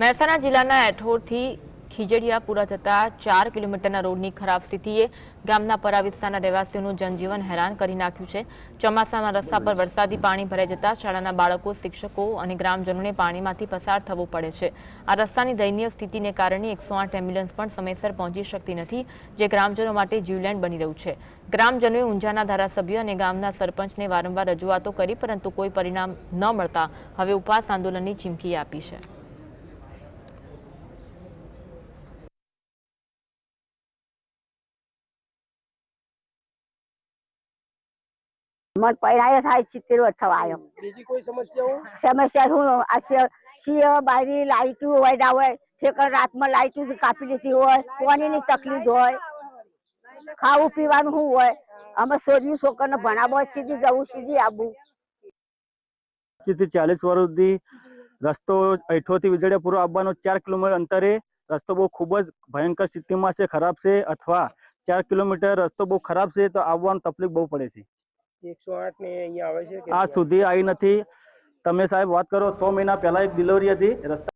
મહેસાણા જિલ્લાના એઠોરથી ખીજડીયાપુરા જતા ચાર કિલોમીટરના રોડની ખરાબ સ્થિતિએ ગામના પરા વિસ્તારના રહેવાસીઓનું જનજીવન હેરાન કરી નાખ્યું છે. ચોમાસામાં રસ્તા પર વરસાદી પાણી ભરાઈ જતા શાળાના બાળકો, શિક્ષકો અને ગ્રામજનોને પાણીમાંથી પસાર થવું પડે છે. આ રસ્તાની દયનીય સ્થિતિને કારણે એકસો એમ્બ્યુલન્સ પણ સમયસર પહોંચી શકતી નથી, જે ગ્રામજનો માટે જીવલેણ બની રહ્યું છે. ગ્રામજનોએ ઊંઝાના ધારાસભ્ય અને ગામના સરપંચને વારંવાર રજૂઆતો કરી, પરંતુ કોઈ પરિણામ ન મળતા હવે ઉપવાસ આંદોલનની ચીમકી આપી છે. મન પહેરાય થાય સિત્તેર વર્ષ થવા આવ્યો. બીજી કોઈ સમસ્યાઓ સમસ્યા શું? આ સિંહ બારી લાઈટું હોય હોય ઠેકર રાતમાં લાઈટું કાપી લીધી હોય પાણીની તકલીફ હોય ખાવું પીવાનું શું હોય? અમે છોડ્યું છોકરને ભણાવો સીધી જવું સીધી આવવું પચીસ ચાલીસ વર્ષ સુધી રસ્તો અઠોથી પૂરો આવવાનો ચાર કિલોમીટર અંતરે રસ્તો બહુ ખૂબ જ ભયંકર સ્થિતિમાં છે ખરાબ છે અથવા ચાર કિલોમીટર રસ્તો બહુ ખરાબ છે તો આવવાનું તકલીફ બહુ પડે છે. એકસો આઠ ને અહીંયા આવે છે કે આ સુધી આવી નથી. તમે સાહેબ વાત કરો સો મહિના પહેલા એક ડિલિવરી હતી રસ્તા